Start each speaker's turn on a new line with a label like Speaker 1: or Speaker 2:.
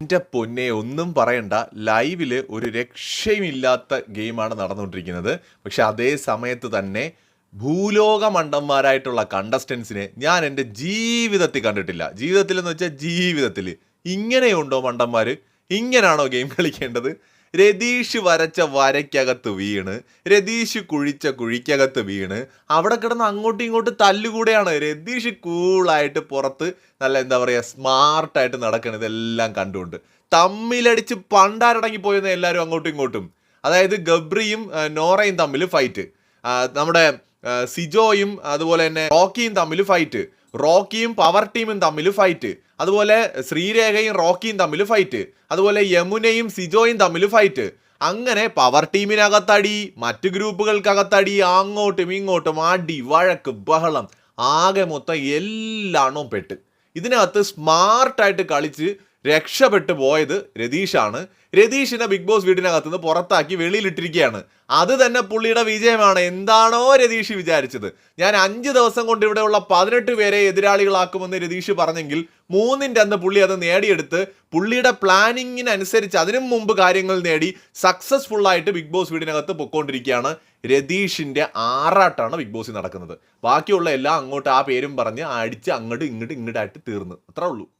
Speaker 1: എന്റെ പൊന്നെ ഒന്നും പറയണ്ട. ലൈവിൽ ഒരു രക്ഷയുമില്ലാത്ത ഗെയിമാണ് നടന്നുകൊണ്ടിരിക്കുന്നത്. പക്ഷെ അതേ സമയത്ത് തന്നെ ഭൂലോക മണ്ടന്മാരായിട്ടുള്ള കണ്ടസ്റ്റൻസിനെ ഞാൻ എന്റെ ജീവിതത്തിൽ കണ്ടിട്ടില്ല. ജീവിതത്തിൽ എന്ന് വെച്ചാൽ ജീവിതത്തിൽ ഇങ്ങനെയുണ്ടോ മണ്ടന്മാർ ഇങ്ങനാണോ ഗെയിം കളിക്കേണ്ടത്? രതീഷ് വരച്ച വരയ്ക്കകത്ത് വീണ് രതീഷ് കുഴിച്ച കുഴിക്കകത്ത് വീണ് അവിടെ കിടന്ന് അങ്ങോട്ടും ഇങ്ങോട്ടും തല്ലുകൂടെയാണ്. രതീഷ് കൂളായിട്ട് പുറത്ത് നല്ല എന്താ പറയുക സ്മാർട്ടായിട്ട് നടക്കണം ഇതെല്ലാം കണ്ടുകൊണ്ട്. തമ്മിലടിച്ച് പണ്ടാരടങ്ങി പോയെന്ന് എല്ലാവരും അങ്ങോട്ടും ഇങ്ങോട്ടും. അതായത് ഗബ്രിയും നോറയും തമ്മിൽ ഫൈറ്റ് നമ്മുടെ സിജോയും അതുപോലെ തന്നെ റോക്കിയും തമ്മിൽ ഫൈറ്റ് റോക്കിയും പവർ ടീമും തമ്മിൽ ഫൈറ്റ് അതുപോലെ ശ്രീരേഖയും റോക്കിയും തമ്മിൽ ഫൈറ്റ് അതുപോലെ യമുനയും സിജോയും തമ്മിൽ ഫൈറ്റ് അങ്ങനെ പവർ ടീമിനകത്തടി മറ്റു ഗ്രൂപ്പുകൾക്കകത്തടി അങ്ങോട്ടും ഇങ്ങോട്ടും അടി വഴക്ക് ബഹളം ആകെ മൊത്തം എല്ലാണോ പെട്ട്. ഇതിനകത്ത് സ്മാർട്ടായിട്ട് കളിച്ച് രക്ഷപ്പെട്ടു പോയത് രതീഷാണ്. രതീഷിനെ ബിഗ് ബോസ് വീടിനകത്ത് നിന്ന് പുറത്താക്കി വെളിയിലിട്ടിരിക്കുകയാണ്. അത് തന്നെ പുള്ളിയുടെ വിജയമാണ്. എന്താണോ രതീഷ് വിചാരിച്ചത്. ഞാൻ അഞ്ച് ദിവസം കൊണ്ട് ഇവിടെയുള്ള പതിനെട്ട് പേരെ എതിരാളികളാക്കുമെന്ന് രതീഷ് പറഞ്ഞെങ്കിൽ മൂന്നിന്റെ അന്ന് പുള്ളി അത് നേടിയെടുത്ത് പുള്ളിയുടെ പ്ലാനിങ്ങിനനുസരിച്ച് അതിനും മുമ്പ് കാര്യങ്ങൾ നേടി സക്സസ്ഫുൾ ആയിട്ട് ബിഗ് ബോസ് വീടിനകത്ത് പൊക്കോണ്ടിരിക്കുകയാണ് രതീഷിന്റെ ആറാട്ടാണ് ബിഗ് ബോസിൽ നടക്കുന്നത്. ബാക്കിയുള്ള എല്ലാം അങ്ങോട്ട് ആ പേരും പറഞ്ഞ് അടിച്ച് അങ്ങോട്ട് ഇങ്ങോട്ട് ഇങ്ങോട്ടായിട്ട് തീർന്നു. അത്രേ ഉള്ളൂ.